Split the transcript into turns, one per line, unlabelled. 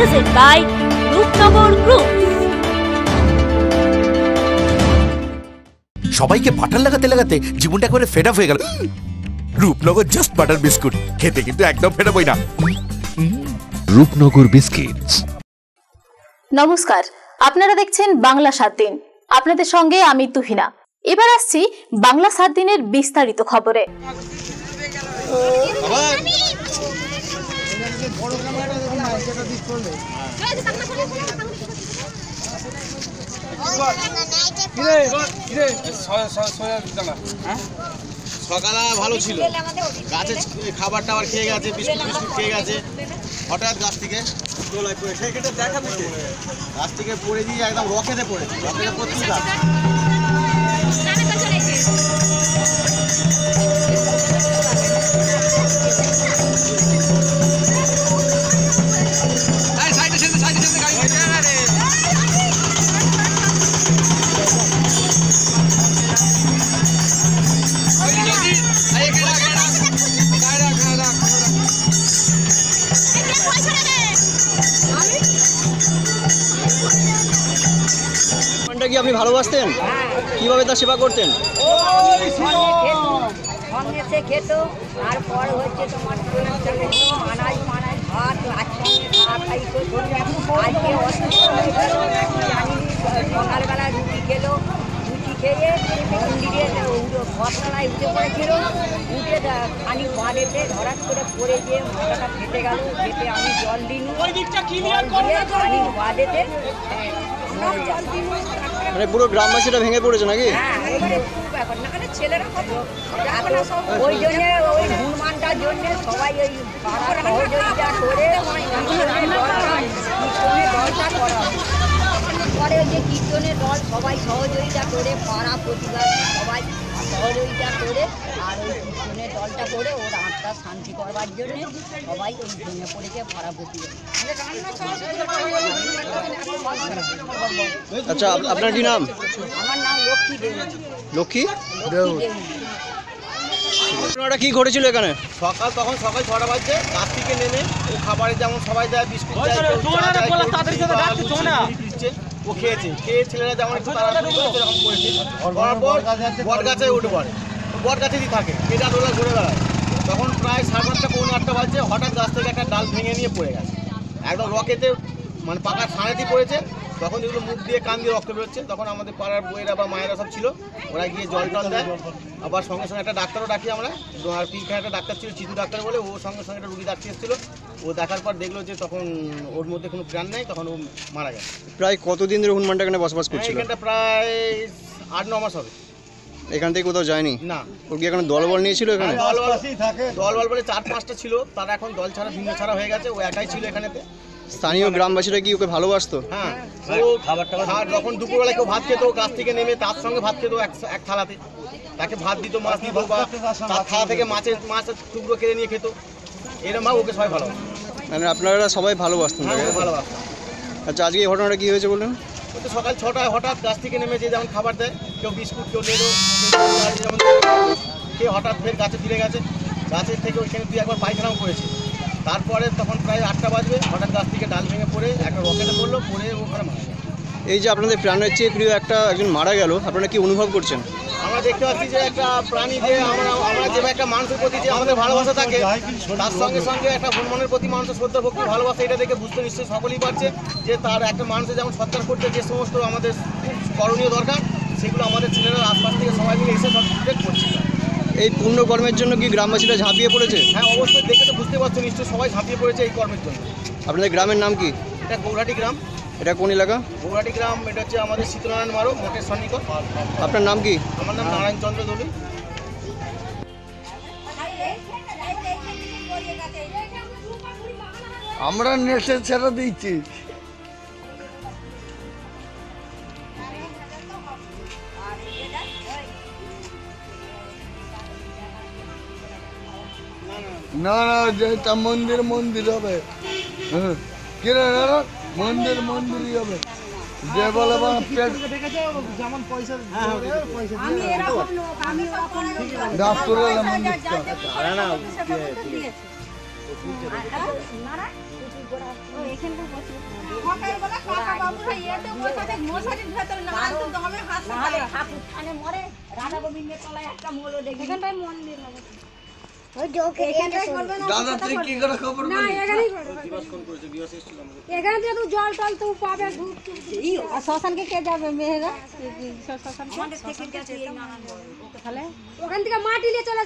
Present by Rupnagar group
সবাইকে butter লাগাতে লাগাতে জীবনটা একবারে ফেড আপ হয়ে গেল। রূপনগর জাস্ট বাটার বিস্কুট খেতে কিন্তু একদম ফেড হই না।
রূপনগর বিস্কিটস
নমস্কার আপনারা দেখছেন বাংলা সাত দিন। আপনাদের সঙ্গে আমি তুহিনা। এবার আসছি বাংলা সাত দিনের বিস্তারিত খবরে।
সকালে ভালো ছিল। গাছে খাবার টাবার খেয়ে গেছে, বিস্কুট বিস্কুট খেয়ে গেছে। হঠাৎ গাছ থেকে গাছ থেকে পড়ে দিয়ে একদম রকেটে পড়েছে। রকেটে পড়তেই গাছ।
আপনি ভালোবাসতেন? কীভাবে তার সেবা করতেন?
সঙ্গে সে খেত তারপর হচ্ছে তোমার আনাজ মানাজ ভাত আজকে জানি সকালবেলা রুটি খেলো। রুটি খেয়ে মন্দিরে উঠে পড়েছিল। উঠে খানি ধরাত করে পড়ে গিয়ে মাথাটা ফেটে গেল ফেটে আমি জল খানি
মানে পুরো গ্রামবাসীটা ভেঙে পড়েছে নাকি?
হ্যাঁ? ওই জন্যে ওই হনুমানটার জন্যে সবাই ওই করে। কীর্তনের দলটা কীর্তনের দলটা করা। পরে ওই যে কীর্তনের দল সবাই সহযোগিতা করে পাড়া প্রতিবাসী সবাই সহযোগিতা করে আর ওই কীর্তনের দলটা করে ওর আত্মা শান্তি করবার জন্যে সবাই ওই ভেঙে পড়েছে পাড়া প্রতিবাসী
আচ্ছা আপনার কি নাম?
আমার নাম লক্ষ্মী দেবী
লক্ষ্মী
দেবী
ঘটনাটা কি ঘটেছিল এখানে?
সকাল তখন সকাল ছটা বাজছে গাছ থেকে নেমে ও খাবারে যেমন সবাই দেয় বিস্কুট দেয়, ও খেয়েছে। খেয়ে ছেলেরা যেমন একটু তাড়াতাড়ি করেছে। করেছে করার পর বট গাছে উঠে পড়ে। বট গাছেই থাকে এটা দোলা ঘুরে বেড়ায়। তখন প্রায় সাড়ে পাঁচটা পৌনে আটটা বাজছে। হঠাৎ গাছ থেকে একটা ডাল ভেঙে নিয়ে পড়ে গেছে। একদম রকেতে মানে পাকা ছাঁড়াতেই পড়েছে। তখন যেগুলো মুখ দিয়ে কান দিয়ে রক্ত বেরোচ্ছে। তখন আমাদের পাড়ার বইয়েরা বা মায়েরা সব ছিল। ওরা গিয়ে জল টল দেয়। আবার সঙ্গে সঙ্গে একটা ডাক্তারও ডাকি আমরা। আর পিলখানে একটা ডাক্তার ছিল চিতু ডাক্তার বলে। ও সঙ্গে সঙ্গে একটা রুগী ডাক্তার এসেছিল। ও দেখার পর দেখল যে তখন ওর মধ্যে কোনো প্রাণ নেই। তখন ও মারা গেছে।
প্রায় কতদিন ধরে হনুমানটা এখানে বসবাস করছিল?
এখানটা প্রায় আট ন মাস হবে।
এখান থেকে কোথাও যায়নি?
না।
ওর কি এখানে দলবল নিয়েছিল এখানে?
দল দল বল বলে চার পাঁচটা ছিল। তারা এখন দল ছাড়া ভিন্ন ছাড়া হয়ে গেছে। ও একাই ছিল এখানেতে।
স্থানীয় গ্রামবাসীরা কি ওকে ভালোবাসতো?
হ্যাঁ ও খাবার টাবার যখন দুপুরবেলা কেউ ভাত খেত গাছ থেকে নেমে তার সঙ্গে ভাত খেত এক থালাতে। তাকে ভাত দিত মাছ দিত বা তার থালা থেকে মাছের মাছের টুকরো কেড়ে নিয়ে খেত। এরকম ভাবে ওকে সবাই ভালোবাসে
মানে আপনারা সবাই ভালোবাসতেন
হ্যাঁ
তাকে?
ওকে ভালোবাসে
আচ্ছা আজকে এই ঘটনাটা কি হয়েছে
বলুন? তো সকাল ছটায় হঠাৎ গাছ থেকে নেমে যে যেমন খাবার দেয় কেউ বিস্কুট কেউ লেলো যেমন খেয়ে হঠাৎ ফের গাছে ফিরে গেছে। গাছের থেকে ওইখানে দুই একবার পায়খানাও করেছে। তারপরে তখন প্রায় আটটা বাজবে হঠাৎ গাছ থেকে ডাল ভেঙে পড়ে একটা রকেটে পড়ল পড়ে ওখানে মারা গেল।
এই যে আপনাদের প্রাণের চেয়ে প্রিয় একটা একজন মারা গেল আপনারা কি অনুভব করছেন?
আমরা দেখতে পাচ্ছি যে একটা প্রাণী যে আমরা আমরা যেভাবে একটা মানুষের প্রতি যে আমাদের ভালোবাসা থাকে তার সঙ্গে সঙ্গে একটা হনুমানের প্রতি মানুষের শ্রদ্ধা ভক্তি ভালোবাসা এটা দেখে বুঝতে নিশ্চয়ই সকলেই পারছে যে তার একটা মানুষের যেমন সৎকার করতে যে সমস্ত আমাদের করণীয় দরকার সেগুলো আমাদের ছেলেরা আশপাশ থেকে সবাই মিলে এসে সব করছে।
এই পূর্ণ কর্মের জন্য কি গ্রামবাসীরা ঝাঁপিয়ে পড়েছে?
হ্যাঁ অবশ্যই দেখে তো নিশ্চয়ই সবাই ঝাঁপিয়ে পড়েছে এই কর্মের জন্য।
আপনাদের গ্রামের নাম কি?
এটা গৌরাটি গ্রাম।
এটা কোন এলাকা?
গৌরাটি গ্রাম এটা হচ্ছে আমাদের শীতনারায়ণ মারো মঠের সন্নিকট।
আপনার নাম কি?
আমার নাম নারায়ণ চন্দ্র দলুই
আমরা নেশে ছেড়ে দিচ্ছি। না না যেটা মন্দির মন্দির হবে। হ্যাঁ। কিরে না মন্দির মন্দিরই হবে।
মন্দির
শশান কে
কে যাবে মেয়েরা
শশান থেকে
মাটি নিয়ে চলে